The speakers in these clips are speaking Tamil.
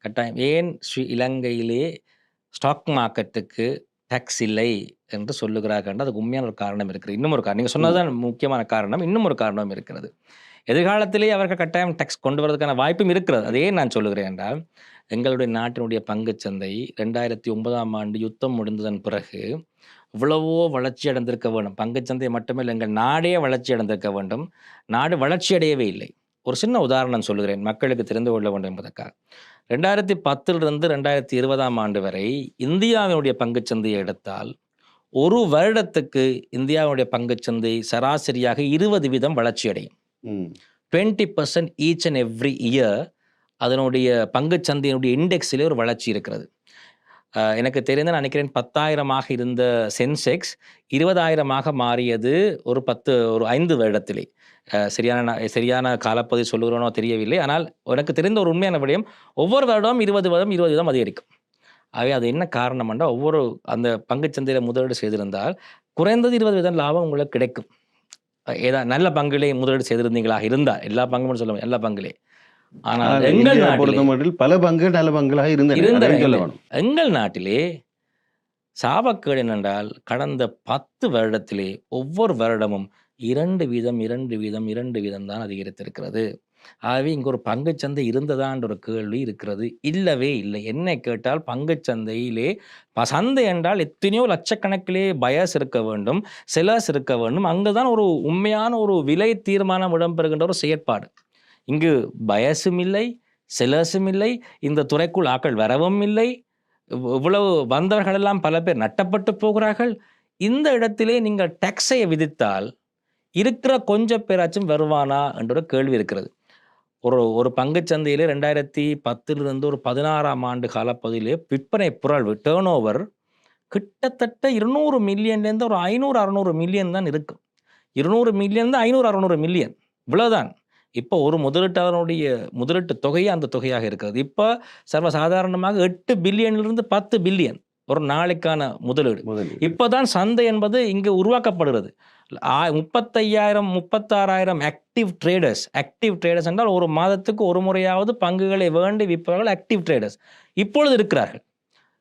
கட்டாயம். ஏன் ஸ்ரீ இலங்கையிலே ஸ்டாக் மார்க்கெட்டுக்கு டேக்ஸ் இல்லை என்று சொல்லுகிறார்கள் என்று அதுக்கு உண்மையான ஒரு காரணம் இருக்கிறது. இன்னும் ஒரு காரணம். நீங்கள் சொன்னதுதான் முக்கியமான காரணம். இன்னும் ஒரு காரணம் இருக்கிறது. எதிர்காலத்திலே அவர்கள் கட்டாயம் டேக்ஸ் கொண்டு வரதுக்கான வாய்ப்பும் இருக்கிறது. அதே நான் சொல்லுகிறேன் என்றால் எங்களுடைய நாட்டினுடைய பங்குச் சந்தை ரெண்டாயிரத்தி ஒன்பதாம் ஆண்டு யுத்தம் முடிந்ததன் பிறகு இவ்வளவோ வளர்ச்சி அடைந்திருக்க வேண்டும். பங்குச் சந்தை மட்டுமில்லை எங்கள் நாடே வளர்ச்சி அடைந்திருக்க வேண்டும். நாடு வளர்ச்சி அடையவே இல்லை. ஒரு சின்ன உதாரணம் சொல்லுகிறேன் மக்களுக்கு தெரிந்து கொள்ள வேண்டும் என்பதற்காக. ரெண்டாயிரத்தி பத்திலிருந்து ரெண்டாயிரத்தி இருபதாம் ஆண்டு வரை இந்தியாவினுடைய பங்குச் சந்தையை எடுத்தால் ஒரு வருடத்துக்கு இந்தியாவுடைய பங்குச் சந்தை சராசரியாக இருபது வீதம் வளர்ச்சி அடையும் ம். Twenty percent each and every year அதனுடைய பங்குச் சந்தையினுடைய இண்டெக்ஸிலே ஒரு வளர்ச்சி இருக்கிறது. எனக்கு தெரிந்து நான் நினைக்கிறேன் பத்தாயிரமாக இருந்த சென்செக்ஸ் இருபதாயிரமாக மாறியது ஒரு பத்து ஒரு ஐந்து வருடத்திலே. சரியான சரியான காலப்பகுதி சொல்லுகிறோனோ தெரியவில்லை. ஆனால் எனக்கு தெரிந்த ஒரு உண்மையான விடயம் ஒவ்வொரு வருடமும் இருபது வருடம் இருபது வீதம் அதிகரிக்கும். ஆகவே அது என்ன காரணம் என்றால் ஒவ்வொரு அந்த பங்குச் சந்தையில் முதலீடு செய்திருந்தால் குறைந்தது இருபது வீதம் லாபம் உங்களுக்கு கிடைக்கும். ஏதா நல்ல பங்குலே முதலீடு செய்திருந்தீங்களாக இருந்தால் எல்லா பங்கும் சொல்ல எல்லா பங்குலே. ஆனால் எங்கள் நாட்டிலே பல பங்குகள் நல்ல பங்குகளாக இருந்தன. எங்கள் நாட்டிலே சாபக்கேடு என்னென்றால் கடந்த பத்து வருடத்திலே ஒவ்வொரு வருடமும் இரண்டு வீதம் இரண்டு வீதம் இரண்டு வீதம் தான் அதிகரித்திருக்கிறது. ஆகவே இங்கு ஒரு பங்குச் சந்தை இருந்ததான்ற ஒரு கேள்வி இருக்கிறது. இல்லவே இல்லை. என்னை கேட்டால் பங்குச் சந்தையிலே ப- சந்தை என்றால் எத்தனையோ லட்சக்கணக்கிலே பயஸ் இருக்க வேண்டும் செலர்ஸ் இருக்க வேண்டும். அங்குதான் ஒரு உண்மையான ஒரு விலை தீர்மானம் இடம்பெறுகின்ற ஒரு செயற்பாடு. இங்கு பயசும் இல்லை செலர்ஸும் இல்லை இந்த துறைக்குள் ஆக்கள் வரவும் இல்லை. இவ்வளவு வந்தவர்கள் எல்லாம் பல பேர் நட்டப்பட்டு போகிறார்கள். இந்த இடத்திலே நீங்கள் டேக்ஸை விதித்தால் இருக்கிற கொஞ்சம் பேராச்சும் வருவானா என்ற ஒரு கேள்வி இருக்கிறது. ஒரு ஒரு பங்குச் சந்தையிலே ரெண்டாயிரத்தி பத்திலிருந்து ஒரு பதினாறாம் ஆண்டு காலப்பகுதியிலே விற்பனை புரழ்வு டேர்ன் ஓவர் கிட்டத்தட்ட இருநூறு மில்லியன்லேருந்து ஒரு ஐநூறு அறநூறு மில்லியன் தான் இருக்கும். இருநூறு மில்லியன் தான் ஐநூறு அறநூறு மில்லியன். இவ்வளோதான் இப்போ ஒரு முதலீட்டாளருடைய முதலீட்டு தொகையே அந்த தொகையாக இருக்கிறது. இப்போ சர்வசாதாரணமாக எட்டு பில்லியனிலிருந்து பத்து பில்லியன் ஒரு நாளைக்கான முதலீடு. இப்போதான் சந்தை என்பது இங்கு உருவாக்கப்படுகிறது. முப்பத்தையாயிரம் முப்பத்தாறாயிரம் ஆக்டிவ் ட்ரேடர்ஸ் ஆக்டிவ் ட்ரேடர்ஸ் என்றால் ஒரு மாதத்துக்கு ஒரு முறையாவது பங்குகளை வேண்டி விற்பவர்கள் ஆக்டிவ் ட்ரேடர்ஸ் இப்பொழுது இருக்கிறார்கள்.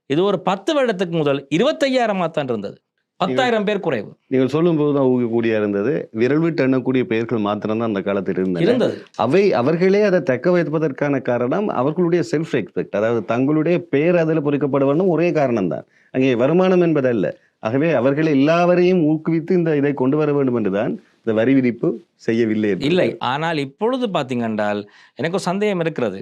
இது ஒரு பத்து வருடத்துக்கு முதல் இருபத்தையாயிரமாக தான் இருந்தது. பத்தாயிரம் பேர் குறைவு. நீங்கள் சொல்லும்போது தான் ஊகக்கூடிய இருந்தது. விரல் விட்டு எண்ணக்கூடிய பெயர்கள் மாத்திரம்தான் அந்த காலத்தில் இருந்தது. அவை அவர்களே அதை தக்க வைப்பதற்கான காரணம் அவர்களுடைய செல்ஃப் ரெஸ்பெக்ட் அதாவது தங்களுடைய பெயர் அதில் பொறிக்கப்பட வேண்டும் ஒரே காரணம் தான் அங்கே வருமானம் என்பதல்ல. ஆகவே அவர்களை எல்லாவரையும் ஊக்குவித்து இந்த இதை கொண்டு வர வேண்டும் என்றுதான் இந்த வரி விதிப்பு செய்யவில்லை. இல்லை. ஆனால் இப்பொழுது பார்த்தீங்கன்றால் எனக்கு ஒரு சந்தேகம் இருக்கிறது.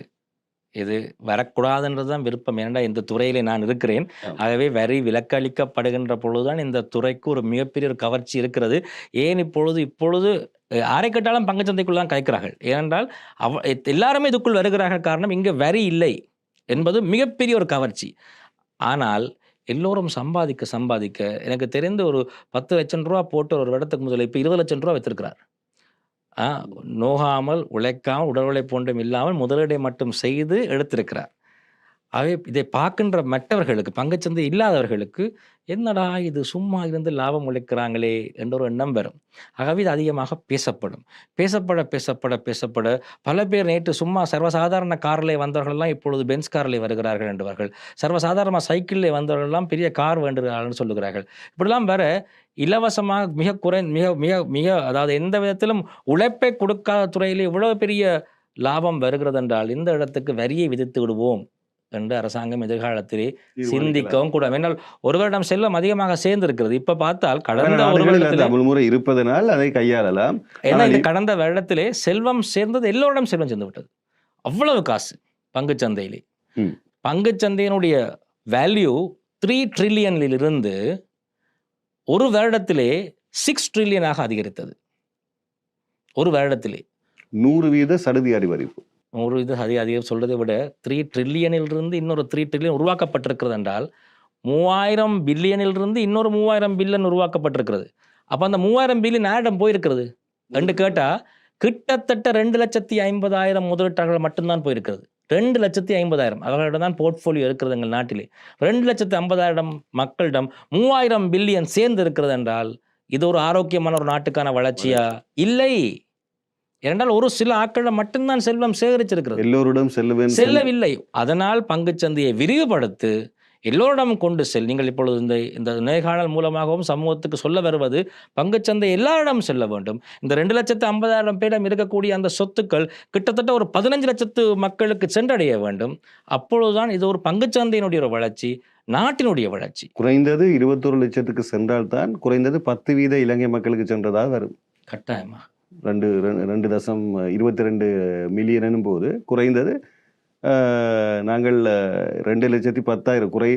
இது வரக்கூடாதுன்றது தான் விருப்பம். ஏனென்றா இந்த துறையிலே நான் இருக்கிறேன். ஆகவே வரி விலக்களிக்கப்படுகின்ற பொழுதுதான் இந்த துறைக்கு ஒரு மிகப்பெரிய ஒரு கவர்ச்சி இருக்கிறது. ஏன் இப்பொழுது இப்பொழுது யாரை கேட்டாலும் பங்குச்சந்தைக்குள் தான் கலைக்கிறார்கள் ஏனென்றால் அவ எல்லாருமே இதுக்குள் வருகிறார்கள். காரணம் இங்கே வரி இல்லை என்பது மிகப்பெரிய ஒரு கவர்ச்சி. ஆனால் எல்லோரும் சம்பாதிக்க சம்பாதிக்க எனக்கு தெரிந்து ஒரு பத்து லட்சம் ரூபா போட்டு ஒரு இடத்துக்கு முதல்ல இப்போ இருபது லட்சம் ரூபா வைத்திருக்கிறார். நோகாமல் உழைக்காமல் உடல் உழைப்பு ஒன்றும் இல்லாமல் முதலீடை மட்டும் செய்து எடுத்திருக்கிறார். ஆகவே இதை பார்க்கின்ற மற்றவர்களுக்கு பங்குச்சந்தை இல்லாதவர்களுக்கு என்னடா இது சும்மா இருந்து லாபம் உழைக்கிறாங்களே என்ற ஒரு எண்ணம் வரும். ஆகவே இது அதிகமாக பேசப்படும். பேசப்பட பேசப்பட பேசப்பட பல பேர் நேற்று சும்மா சர்வசாதாரண காரில் வந்தவர்கள்லாம் இப்பொழுது பென்ஸ் காரில் வருகிறார்கள் என்றவர்கள். சர்வசாதாரணமாக சைக்கிளில் வந்தவர்கள்லாம் பெரிய கார் வேண்டுகிறார்கள் சொல்லுகிறார்கள். இப்படிலாம் வர இலவசமாக மிக குறை மிக மிக மிக அதாவது எந்த விதத்திலும் உழைப்பை கொடுக்காத துறையிலே இவ்வளவு பெரிய லாபம் வருகிறது என்றால் இந்த இடத்துக்கு வரியை விதித்து விடுவோம் என்று அரசாங்கம் எதிர்காலத்திலே சிந்திக்கவும் கூட ஏன்னால் ஒரு வருடம் செல்வம் அதிகமாக சேர்ந்திருக்கிறது. இப்ப பார்த்தால் கடந்த ஒரு வருடத்திலே அமுல்முறை இருப்பதனால் அதை கையாளலாம். ஏன்னா இந்த கடந்த வருடத்திலே செல்வம் சேர்ந்தது எல்லோரிடம் செல்வம் சேர்ந்து விட்டது அவ்வளவு காசு பங்குச் சந்தையிலே. ம். பங்குச் சந்தையினுடைய வேல்யூ த்ரீ ட்ரில்லியனிலிருந்து ஒரு வருடத்திலே சிக்ஸ் ட்ரில்லியனாக அதிகரித்தது. ஒரு வருடத்திலே. நூறு வீத சடுதி அறிவறிவு ஒரு இது அதிக அதிகம் சொல்றதை விட த்ரீ ட்ரில்லியனிலிருந்து இன்னொரு த்ரீ ட்ரில்லியன் உருவாக்கப்பட்டிருக்கிறது என்றால் மூவாயிரம் பில்லியனிலிருந்து இன்னொரு மூவாயிரம் பில்லியன் உருவாக்கப்பட்டிருக்கிறது. அப்போ அந்த மூவாயிரம் பில்லியன் யாரிடம் போயிருக்கிறது? ரெண்டு கேட்டா கிட்டத்தட்ட ரெண்டு லட்சத்தி ஐம்பதாயிரம் முதலீட்டாளர்கள் மட்டும்தான் போயிருக்கிறது. ரெண்டு லட்சத்தி ஐம்பதாயிரம். அவர்களிடம் தான் போர்ட்ஃபோலியோ இருக்கிறது எங்கள் நாட்டிலே. ரெண்டு லட்சத்தி ஐம்பதாயிரம் மக்களிடம் மூவாயிரம் பில்லியன் சேர்ந்து இருக்கிறது என்றால் இது ஒரு ஆரோக்கியமான ஒரு நாட்டுக்கான வளர்ச்சியா? இல்லை. ஏனென்றால் ஒரு சில ஆட்களில் மட்டும்தான் செல்வம் சேகரிச்சிருக்கிறது. எல்லோருடன் செல்லவில்லை. அதனால் பங்குச்சந்தையை விரிவுபடுத்து எல்லோரிடமும் கொண்டு செல். நீங்கள் இப்பொழுது இந்த இந்த நேர்காணல் மூலமாகவும் சமூகத்துக்கு சொல்ல வருவது பங்குச்சந்தை எல்லாரிடம் செல்ல வேண்டும். இந்த ரெண்டு லட்சத்து ஐம்பதாயிரம் பேரிடம் இருக்கக்கூடிய அந்த சொத்துக்கள் கிட்டத்தட்ட ஒரு பதினஞ்சு லட்சத்து மக்களுக்கு சென்றடைய வேண்டும். அப்பொழுதுதான் இது ஒரு பங்குச்சந்தையினுடைய ஒரு வளர்ச்சி நாட்டினுடைய வளர்ச்சி. குறைந்தது இருபத்தொரு லட்சத்துக்கு சென்றால்தான் குறைந்தது பத்து வீத இலங்கை மக்களுக்கு சென்றதாக வரும். கட்டாயமா? ரெண்டு ரெண்டு- தசம் இருபத்தி ரெண்டு மில்லியன் போது குறைந்தது நாங்கள் ரெண்டு லட்சத்தி பத்தாயிரம் குறை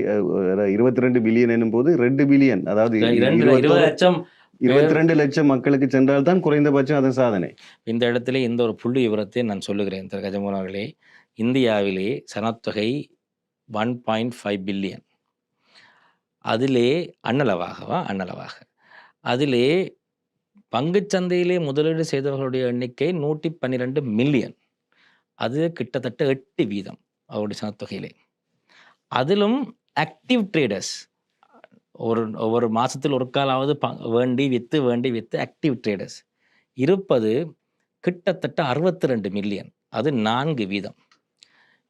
இருபத்தி ரெண்டு பில்லியன் எனும் போது ரெண்டு பில்லியன் அதாவது இருபது லட்சம் இருபத்தி ரெண்டு லட்சம் மக்களுக்கு சென்றால்தான் குறைந்தபட்சம் அதன் சாதனை. இந்த இடத்துல இந்த ஒரு புள்ளி விவரத்தை நான் சொல்லுகிறேன் திரு கஜமோகன் அவர்களே. இந்தியாவிலே சனத்தொகை ஒன் பாயிண்ட் ஃபைவ் பில்லியன். அதிலே அன்னளவாகவா? அன்னளவாக. அதிலே பங்குச்சந்தையிலே முதலீடு செய்தவர்களுடைய எண்ணிக்கை நூற்றி பன்னிரெண்டு மில்லியன். அது கிட்டத்தட்ட எட்டு வீதம் அவருடைய சனத்தொகையிலே. அதிலும் ஆக்டிவ் ட்ரேடர்ஸ் ஒரு ஒவ்வொரு மாதத்தில் ஒரு காலாவது ப வேண்டி விற்று வேண்டி விற்று ஆக்டிவ் ட்ரேடர்ஸ் இருப்பது கிட்டத்தட்ட அறுபத்தி ரெண்டு மில்லியன் அது நான்கு வீதம்.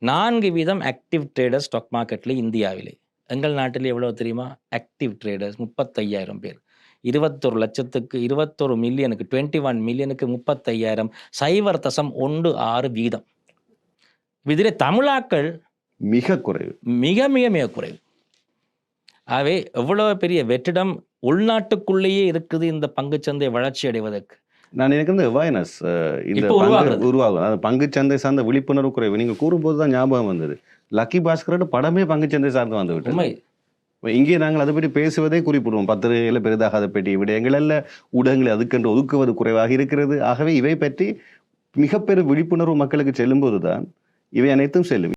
நான்கு வீதம் ஆக்டிவ் ட்ரேடர்ஸ் ஸ்டாக் மார்க்கெட்டில் இந்தியாவிலே. எங்கள் நாட்டில் எவ்வளோ தெரியுமா? ஆக்டிவ் ட்ரேடர்ஸ் முப்பத்தையாயிரம் பேர். இருபத்தொரு லட்சத்துக்கு இருபத்தொரு மில்லியனுக்கு டுவெண்ட்டி ஒன் மில்லியனுக்கு முப்பத்தையாயிரம். சைவர் தசம் ஒன்று ஆறு வீதம். இதிலே தமிழாக்கள் மிக குறைவு. மிக மிக மிக குறைவு. ஆகவே எவ்வளவு பெரிய வெற்றிடம் உள்நாட்டுக்குள்ளேயே இருக்குது இந்த பங்குச்சந்தை வளர்ச்சி அடைவதற்கு? நான் எனக்கு இந்த அவேர்னஸ் இந்த. உருவாகும் அது பங்குச்சந்தை சார்ந்த விழிப்புணர்வு குறைவு. நீங்க கூறும்போது தான் ஞாபகம் வந்தது. லக்கி பாஸ்கரோட படமே பங்குச்சந்தை சார்ந்து வந்து இப்ப இங்கே நாங்கள் அதை பற்றி பேசுவதே குறிப்பிடுவோம். பத்திரிகையில் பெரிதாக அதை பற்றி விடயங்களில் ஊடகங்களை அதுக்கென்று ஒதுக்குவது குறைவாக இருக்கிறது. ஆகவே இவை பற்றி மிகப்பெரும் விழிப்புணர்வு மக்களுக்கு செல்லும்போது தான் இவை அனைத்தும் செல்லும்